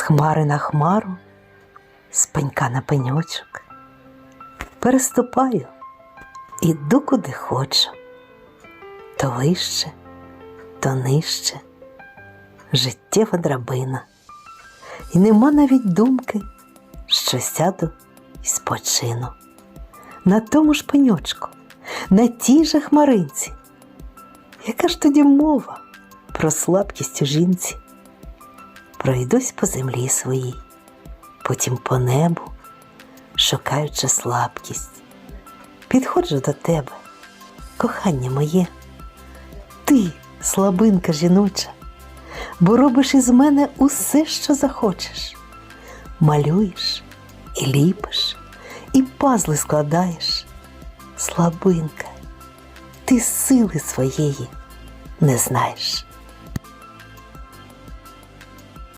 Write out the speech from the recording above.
хмари на хмару, з пенька на пеньочок. Переступаю, іду куди хочу, то вище, то нижче, життєва драбина. І нема навіть думки, що сяду і спочину. На тому ж пеньочку, на тій же хмаринці. Яка ж тоді мова про слабкість у жінці? Пройдусь по землі своїй, потім по небу, шукаючи слабкість. Підходжу до тебе, кохання моє, ти, слабинка жіноча, бо робиш із мене усе, що захочеш. Малюєш і ліпиш, і пазли складаєш. Слабинка, ти сили своєї не знаєш.